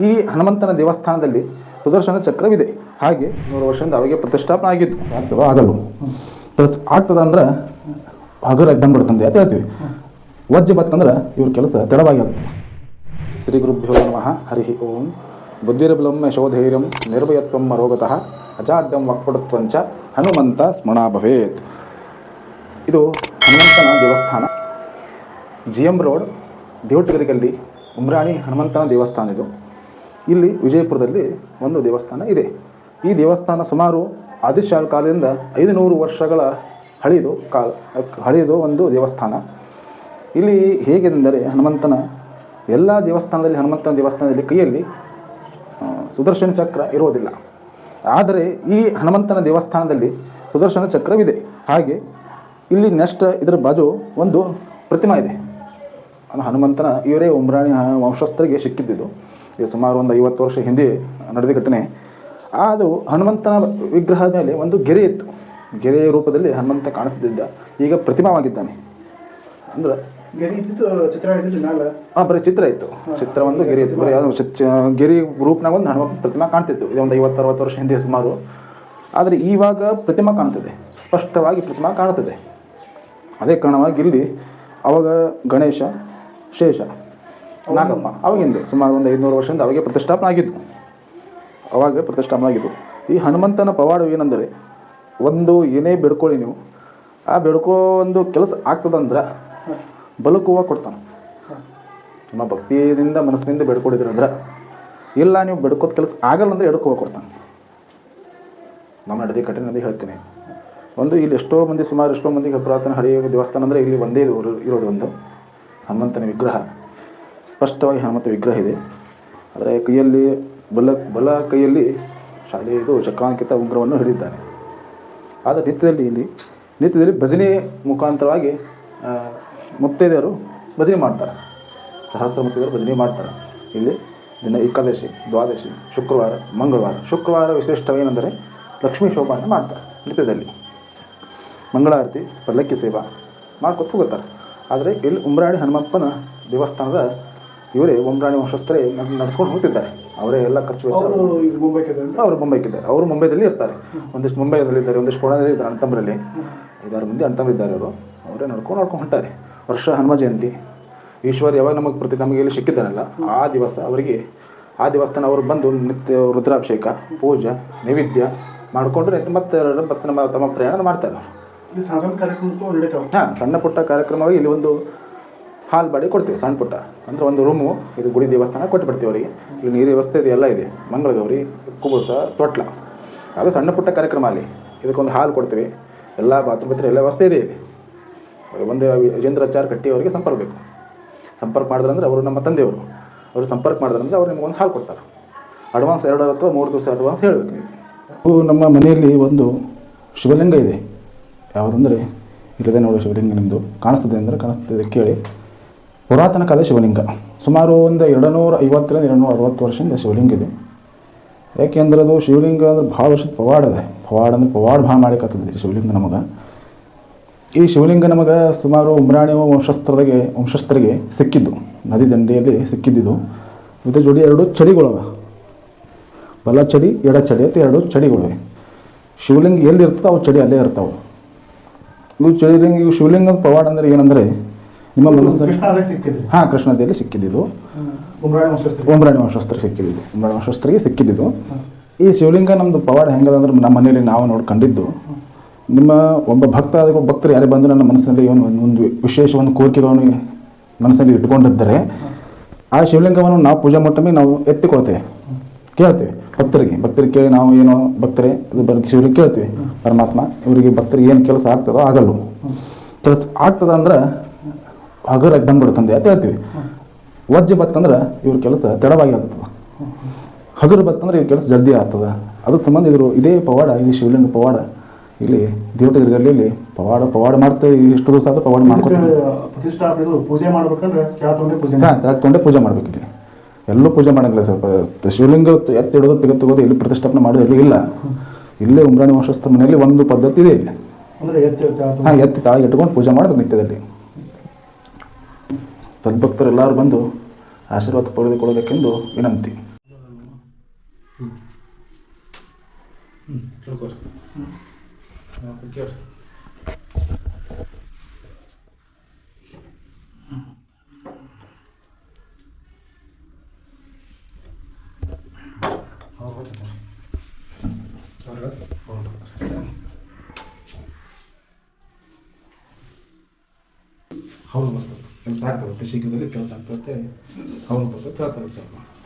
ಈ ಹನುಮಂತನ ದೇವಸ್ಥಾನದಲ್ಲಿ ಸುದರ್ಶನ ಚಕ್ರವಿದೆ. ಹಾಗೆ ನೂರು ವರ್ಷದಿಂದ ಅವಾಗೆ ಪ್ರತಿಷ್ಠಾಪನೆ ಆಗಿದ್ದು. ಆಗ್ತದೋ ಆಗಲ್ಲ. ಪ್ಲಸ್ ಆಗ್ತದ ಅಂದ್ರೆ ಹಗುರಾಗಿ ಬಂದ್ಬಿಡ್ತಂದೆ ಅಂತ ಹೇಳ್ತೀವಿ. ವಜ್ಜೆ ಬತ್ತಂದ್ರೆ ಇವ್ರ ಕೆಲಸ ತಡವಾಗಿ ಆಗ್ತದೆ. ಶ್ರೀ ಗುರುಭ್ಯೋ ನಮಃ. ಹರಿ ಓಂ. ಬುದ್ಧಿರಬಲಂ ಯಶೋಧೈರ್ಯಂ ನಿರ್ಭಯತ್ವಂ ಅರೋಗತಃ ಅಜಾಡ್ಯಂ ವಕ್ಪಟತ್ವಂಚ ಹನುಮಂತ ಸ್ಮರಣ ಭವೇತ್ ಇದು ಹನುಮಂತನ ದೇವಸ್ಥಾನ. ಜಿ ಎಂ ರೋಡ್, ದೇವಟಗರಿಗಲ್ಲಿ ಉಮ್ರಾಣಿ ಹನುಮಂತನ ದೇವಸ್ಥಾನ ಇದು. ಇಲ್ಲಿ ವಿಜಯಪುರದಲ್ಲಿ ಒಂದು ದೇವಸ್ಥಾನ ಇದೆ. ಈ ದೇವಸ್ಥಾನ ಸುಮಾರು ಆದಿಶಾಲ್ ಕಾಲದಿಂದ ಐದು ನೂರು ವರ್ಷಗಳ ಹಳೆಯದು ಕಾಲ ಹಳೆಯದು ಒಂದು ದೇವಸ್ಥಾನ. ಇಲ್ಲಿ ಹೇಗೆಂದರೆ ಹನುಮಂತನ ಎಲ್ಲ ದೇವಸ್ಥಾನದಲ್ಲಿ, ಹನುಮಂತನ ದೇವಸ್ಥಾನದಲ್ಲಿ ಕೈಯಲ್ಲಿ ಸುದರ್ಶನ ಚಕ್ರ ಇರುವುದಿಲ್ಲ. ಆದರೆ ಈ ಹನುಮಂತನ ದೇವಸ್ಥಾನದಲ್ಲಿ ಸುದರ್ಶನ ಚಕ್ರವಿದೆ. ಹಾಗೆ ಇಲ್ಲಿ ನೆಕ್ಸ್ಟ್ ಇದರ ಬಾಜು ಒಂದು ಪ್ರತಿಮಾ ಇದೆ. ಹನುಮಂತನ ಇವರೇ ಉಮ್ರಾಣಿ ವಂಶಸ್ಥರಿಗೆ ಸಿಕ್ಕಿದ್ದು ಸುಮಾರು ಒಂದು ಐವತ್ತು ವರ್ಷ ಹಿಂದೆ ನಡೆದ ಘಟನೆ. ಅದು ಹನುಮಂತನ ವಿಗ್ರಹದ ಮೇಲೆ ಒಂದು ಗೆರೆ ಇತ್ತು. ಗೆರೆಯ ರೂಪದಲ್ಲಿ ಹನುಮಂತ ಕಾಣಿಸ್ತಿದ್ದ ಈಗ ಪ್ರತಿಮಾವಾಗಿದ್ದಾನೆ. ಅಂದ್ರೆ ಹಾಂ ಬರೀ ಚಿತ್ರ ಇತ್ತು. ಚಿತ್ರ ಒಂದು ಗೆರೆ ಇತ್ತು. ಬರೀ ಯಾವುದು ಚ- ಗೆರೆ ರೂಪನಾಗ ಒಂದು ಹನುಮಂತ ಪ್ರತಿಮಾ ಕಾಣ್ತಿತ್ತು. ಇದು ಒಂದು ಐವತ್ತು ಅರವತ್ತು ವರ್ಷ ಹಿಂದೆ ಸುಮಾರು. ಆದರೆ ಇವಾಗ ಪ್ರತಿಮಾ ಕಾಣ್ತದೆ. ಸ್ಪಷ್ಟವಾಗಿ ಪ್ರತಿಮಾ ಕಾಣ್ತದೆ. ಅದೇ ಕಾರಣವಾಗಿ ಇಲ್ಲಿ ಅವಾಗ ಗಣೇಶ ಶೇಷ ನಾಗಪ್ಪ. ಅವಾಗಿಂದು ಸುಮಾರು ಒಂದು ಐದುನೂರು ವರ್ಷದಿಂದ ಅವಾಗೆ ಪ್ರತಿಷ್ಠಾಪನೆ ಆಗಿದ್ದು ಅವಾಗ ಪ್ರತಿಷ್ಠಾಪನೆ ಆಗಿದ್ದು ಈ ಹನುಮಂತನ ಪವಾಡ ಏನಂದರೆ, ಒಂದು ಏನೇ ಬೇಡ್ಕೊಳ್ಳಿ ನೀವು. ಆ ಬೇಡ್ಕೋ ಒಂದು ಕೆಲಸ ಆಗ್ತದಂದ್ರೆ ಬಲಕುವ ಕೊಡ್ತಾನೆ. ನಿಮ್ಮ ಭಕ್ತಿಯಿಂದ ಮನಸ್ಸಿನಿಂದ ಬೇಡ್ಕೊಂಡಿದ್ರಂದ್ರೆ, ಇಲ್ಲ ನೀವು ಬೇಡ್ಕೋದ ಕೆಲಸ ಆಗಲ್ಲ ಅಂದ್ರೆ ಎಡಕ್ಕೆ ಹೂವು ಕೊಡ್ತಾನೆ. ನಮ್ಮ ನಡೆದಿ ಕಠಿಣ ಹೇಳ್ತೀನಿ. ಒಂದು ಇಲ್ಲಿ ಎಷ್ಟೋ ಮಂದಿ ಸುಮಾರು ಎಷ್ಟೋ ಮಂದಿಗೆ ಪುರಾತನ ಹಳೆಯ ದೇವಸ್ಥಾನ ಅಂದರೆ ಇಲ್ಲಿ ಒಂದೇ ಇರೋ- ಇರೋದು ಒಂದು ಹನುಮಂತನ ವಿಗ್ರಹ. ಸ್ಪಷ್ಟವಾಗಿ ಹನುಮಂತ ವಿಗ್ರಹ ಇದೆ. ಆದರೆ ಕೈಯಲ್ಲಿ ಬಲ ಬಲ ಕೈಯಲ್ಲಿ ಶಾಲೆ ಇದು ಚಕ್ರಾಂಕಿತ ಉಂಗುರವನ್ನು ಹಿಡಿದಿದ್ದಾನೆ. ಆದರೆ ನಿತ್ಯದಲ್ಲಿ ಇಲ್ಲಿ, ನಿತ್ಯದಲ್ಲಿ ಭಜನೆ ಮುಖಾಂತರವಾಗಿ ಮುತ್ತೈದೆಯರು ಭಜನೆ ಮಾಡ್ತಾರೆ. ಸಹಸ್ರ ಮುತ್ತೈದೆಯರು ಭಜನೆ ಮಾಡ್ತಾರೆ. ಇಲ್ಲಿ ದಿನ ಏಕಾದಶಿ, ದ್ವಾದಶಿ, ಶುಕ್ರವಾರ, ಮಂಗಳವಾರ. ಶುಕ್ರವಾರ ವಿಶಿಷ್ಟವೇನೆಂದರೆ ಲಕ್ಷ್ಮೀ ಶೋಭಾನ ಮಾಡ್ತಾರೆ ನೃತ್ಯದಲ್ಲಿ. ಮಂಗಳಾರತಿ, ಪಲ್ಲಕ್ಕಿ ಸೇವಾ ಮಾಡ್ಕೊತ ಹೋಗುತ್ತಾರೆ. ಆದರೆ ಇಲ್ಲಿ ಉಮ್ರಾಣಿ ಹನುಮಪ್ಪನ ದೇವಸ್ಥಾನದ ಇವರೇ ಉಮ್ರಾಣಿ ವಂಶಸ್ಥರೇ ನಡೆಸ್ಕೊಂಡು ಹೋಗ್ತಿದ್ದಾರೆ. ಅವರೇ ಎಲ್ಲ ಖರ್ಚು ಅವರು ಮುಂಬೈಕಿದ್ದಾರೆ ಅವರು ಮುಂಬೈದಲ್ಲಿ ಇರ್ತಾರೆ. ಒಂದಿಷ್ಟು ಮುಂಬೈದಲ್ಲಿ ಇದ್ದಾರೆ ಒಂದಿಷ್ಟು ಕೋಣದಲ್ಲಿ ಇದ್ದಾರೆ ಅಣ್ತಂಬರಲ್ಲಿ. ಐದಾರು ಮಂದಿ ಅಣ್ತಂಬರಿದ್ದಾರೆ ಅವರು. ಅವರೇ ನಡ್ಕೊಂಡು ನಡ್ಕೊಂಡು ಹೊಂಟಾರೆ. ವರ್ಷ ಹನುಮ ಜಯಂತಿ. ಈಶ್ವರ್ ಯಾವಾಗ ನಮಗೆ ಪ್ರತಿ ನಮಗೆ ಇಲ್ಲಿ ಸಿಕ್ಕಿದ್ದಾನಲ್ಲ ಆ ದಿವಸ ಅವರಿಗೆ ಆ ದೇವಸ್ಥಾನ ಅವರು ಬಂದು ನಿತ್ಯ ರುದ್ರಾಭಿಷೇಕ ಪೂಜೆ ನೈವೇದ್ಯ ಮಾಡಿಕೊಂಡ್ರೆ ಮತ್ತೆ ಮತ್ತೆ ನಮ್ಮ ತಮ್ಮ ಪ್ರಯಾಣ ಮಾಡ್ತಾರೆ. ಹಾಂ ಸಣ್ಣ ಪುಟ್ಟ ಕಾರ್ಯಕ್ರಮವಾಗಿ ಇಲ್ಲಿ ಒಂದು ಹಾಲ್ ಬಾಡಿ ಕೊಡ್ತೀವಿ, ಸಣ್ಣ ಪುಟ್ಟ. ಅಂದರೆ ಒಂದು ರೂಮು ಇದು ಗುಡಿ ದೇವಸ್ಥಾನ ಕೊಟ್ಟು ಬಿಡ್ತೀವಿ ಅವರಿಗೆ. ಇಲ್ಲಿ ನೀರು ವ್ಯವಸ್ಥೆ ಇದೆ, ಎಲ್ಲ ಇದೆ. ಮಂಗಳಗೌರಿ ಕುಬುಸ, ತೊಟ್ಲ. ಅದು ಸಣ್ಣ ಪುಟ್ಟ ಕಾರ್ಯಕ್ರಮ ಅಲ್ಲಿ. ಇದಕ್ಕೊಂದು ಹಾಲ್ ಕೊಡ್ತೀವಿ. ಎಲ್ಲ ಬಾತ್ರೂಮ್ ಹತ್ರ ಎಲ್ಲ ವ್ಯವಸ್ಥೆ ಇದೆ ಇಲ್ಲಿ. ಒಂದು ವಿಜೇಂದ್ರಾಚಾರ ಕಟ್ಟಿ ಅವರಿಗೆ ಸಂಪರ್ಕ ಬೇಕು. ಸಂಪರ್ಕ ಮಾಡಿದ್ರಂದ್ರೆ ಅವರು ನಮ್ಮ ತಂದೆಯವರು. ಅವರು ಸಂಪರ್ಕ ಮಾಡಿದ್ರಂದ್ರೆ ಅವ್ರು ನಿಮ್ಗೆ ಒಂದು ಹಾಲು ಕೊಡ್ತಾರೆ. ಅಡ್ವಾನ್ಸ್ ಎರಡು ಅಥವಾ ಮೂರು ದಿವಸ ಅಡ್ವಾನ್ಸ್ ಹೇಳಬೇಕು ನೀವು. ನಮ್ಮ ಮನೆಯಲ್ಲಿ ಒಂದು ಶಿವಲಿಂಗ ಇದೆ. ಯಾವುದಂದರೆ ಇಲ್ಲದೆ ನೋಡೋ ಶಿವಲಿಂಗ ನಿಮ್ಮದು ಕಾಣಿಸ್ತದೆ ಅಂದರೆ ಕಾಣಿಸ್ತದೆ ಕೇಳಿ. ಪುರಾತನ ಕಾಲದ ಶಿವಲಿಂಗ. ಸುಮಾರು ಒಂದು ಎರಡು ನೂರ ಐವತ್ತರಿಂದ ಎರಡು ನೂರ ಅರವತ್ತು ವರ್ಷದಿಂದ ಶಿವಲಿಂಗ ಇದೆ. ಯಾಕೆಂದ್ರೆ ಅದು ಶಿವಲಿಂಗ ಅಂದ್ರೆ ಭಾಳ ವರ್ಷದ ಪವಾಡ ಇದೆ ಪವಾಡ ಅಂದ್ರೆ ಪವಾಡ ಭಾಳ ಮಾಡ್ಲಿಕ್ಕತ್ತದ ಶಿವಲಿಂಗ ನಮಗೆ. ಈ ಶಿವಲಿಂಗ ನಮಗೆ ಸುಮಾರು ಉಮ್ರಾಣಿ ವಂಶಸ್ಥರಿಗೆ ವಂಶಸ್ಥರಿಗೆ ಸಿಕ್ಕಿದ್ದು. ನದಿ ದಂಡೆಯಲ್ಲಿ ಸಿಕ್ಕಿದ್ದಿದ್ದು ಇದ್ರ ಜೋಡಿ ಎರಡು ಚಳಿಗಳವ. ಬಲ ಚಡಿ ಎಡ ಚಳಿ ಅಂತ ಎರಡು ಚಳಿಗಳಿವೆ. ಶಿವಲಿಂಗ ಎಲ್ಲಿ ಇರ್ತದೆ ಅವು ಚಡಿ ಅಲ್ಲೇ ಇರ್ತಾವೆ. ಇವು ಚಳಿಲಿಂಗ ಇವು ಶಿವಲಿಂಗದ ಪವಾಡ ಅಂದರೆ ಏನಂದರೆ ನಿಮ್ಮ ಮನಸ್ಸಿನಲ್ಲಿ ಹಾಂ ಕೃಷ್ಣದಲ್ಲಿ ಸಿಕ್ಕಿದ್ದು ಉಮ್ರಾಣಿ ವಂಶಸ್ಥರಿಗೆ. ಸಿಕ್ಕಿದ್ದು ಉಮ್ರಾಣಿ ವಂಶಸ್ಥರಿಗೆ ಸಿಕ್ಕಿದ್ದು ಈ ಶಿವಲಿಂಗ ನಮ್ಮದು ಪವಾಡ ಹೆಂಗದ ಅಂದ್ರೆ ನಮ್ಮ ಮನೆಯಲ್ಲಿ ನಾವು ನೋಡ್ಕೊಂಡಿದ್ದು ನಿಮ್ಮ ಒಬ್ಬ ಭಕ್ತ ಒಬ್ಬ ಭಕ್ತರು ಯಾರೇ ಬಂದು ನನ್ನ ಮನಸ್ಸಿನಲ್ಲಿ ಒಂದು ಒಂದು- ಒಂದು ವಿಶೇಷ ಒಂದು ಕೋರಿಕೆಗಳನ್ನು ಮನಸ್ಸಿನಲ್ಲಿ ಇಟ್ಕೊಂಡಿದ್ದರೆ ಆ ಶಿವಲಿಂಗವನ್ನು ನಾವು ಪೂಜೆ ಮಟ್ಟಮಿ ನಾವು ಎತ್ತಿಕೊಳ್ತೇವೆ. ಕೇಳ್ತೇವೆ ಭಕ್ತರಿಗೆ. ಭಕ್ತರಿಗೆ ಕೇಳಿ ನಾವು ಏನೋ ಭಕ್ತರೇ ಅದು ಬಗ್ಗೆ ಶಿವರಿಗೆ ಕೇಳ್ತೀವಿ. ಪರಮಾತ್ಮ ಇವರಿಗೆ ಭಕ್ತರಿಗೆ ಏನು ಕೆಲಸ ಆಗ್ತದೋ ಆಗಲ್ಲ. ಕೆಲಸ ಆಗ್ತದೆ ಅಂದ್ರೆ ಹಗುರಾಗಿ ಬಂದ್ಬಿಡುತ್ತಂದೆ ಅಂತ ಹೇಳ್ತೀವಿ. ವಜ್ಜೆ ಬತ್ತಂದ್ರೆ ಇವ್ರ ಕೆಲಸ ತಡವಾಗಿ ಆಗ್ತದೆ ಹಗುರು ಬತ್ತಂದ್ರೆ ಇವ್ರ ಕೆಲಸ ಜಲ್ದಿ ಆಗ್ತದೆ. ಅದ್ರ ಸಂಬಂಧ ಇದ್ರು ಇದೇ ಪವಾಡ ಇದು ಶಿವಲಿಂಗ ಪವಾಡ. ಇಲ್ಲಿ ದೇವಟಗಿರಿಗಲ್ಲಿ ಪವಾಡ ಪವಾಡ ಮಾಡ್ತಾ ಇಷ್ಟು ದಿವಸ ಆದರೂ ಪವಾಡ ಮಾಡ್ಕೊತೀವಿ ಪೂಜೆ ಮಾಡ್ಬೇಕಂದ್ರೆ ಪೂಜೆ ಹಾಂ ತಗೊಂಡೆ ಪೂಜೆ ಮಾಡ್ಬೇಕು ಇಲ್ಲಿ. ಎಲ್ಲೂ ಪೂಜೆ ಮಾಡಂಗಿಲ್ಲ ಸ್ವಲ್ಪ. ಶಿವಲಿಂಗ ಎತ್ತಿ ಇಡೋದು ತೆಗೆದು ತೆಗೋದು ಇಲ್ಲಿ ಪ್ರತಿಷ್ಠಾಪನೆ ಮಾಡೋದು ಎಲ್ಲಿ ಇಲ್ಲ. ಇಲ್ಲೇ ಉಮ್ರಾಣಿ ವಂಶಸ್ಥ ಮನೆಯಲ್ಲಿ ಒಂದು ಪದ್ಧತಿ ಇದೆ ಇಲ್ಲಿ. ಅಂದ್ರೆ ಎತ್ತಿ ಎತ್ತಿ ಹಾಂ ಎತ್ತಿ ತಾಳಿಗೆ ಇಟ್ಕೊಂಡು ಪೂಜೆ ಮಾಡಬೇಕು ನಿತ್ಯದಲ್ಲಿ. ಸದ್ಭಕ್ತರು ಎಲ್ಲರೂ ಬಂದು ಆಶೀರ್ವಾದ ಪಡೆದುಕೊಳ್ಳಬೇಕೆಂದು ವಿನಂತಿ. ಹೌದು ಕೆಲಸ ಆಗ್ತದೆ ಶೀಘ್ರದಲ್ಲಿ ಕೆಲಸ ಆಗ್ತದೆ ಬರ್ತದೆ ಹೇಳ್ತಾರೆ ಸ್ವಲ್ಪ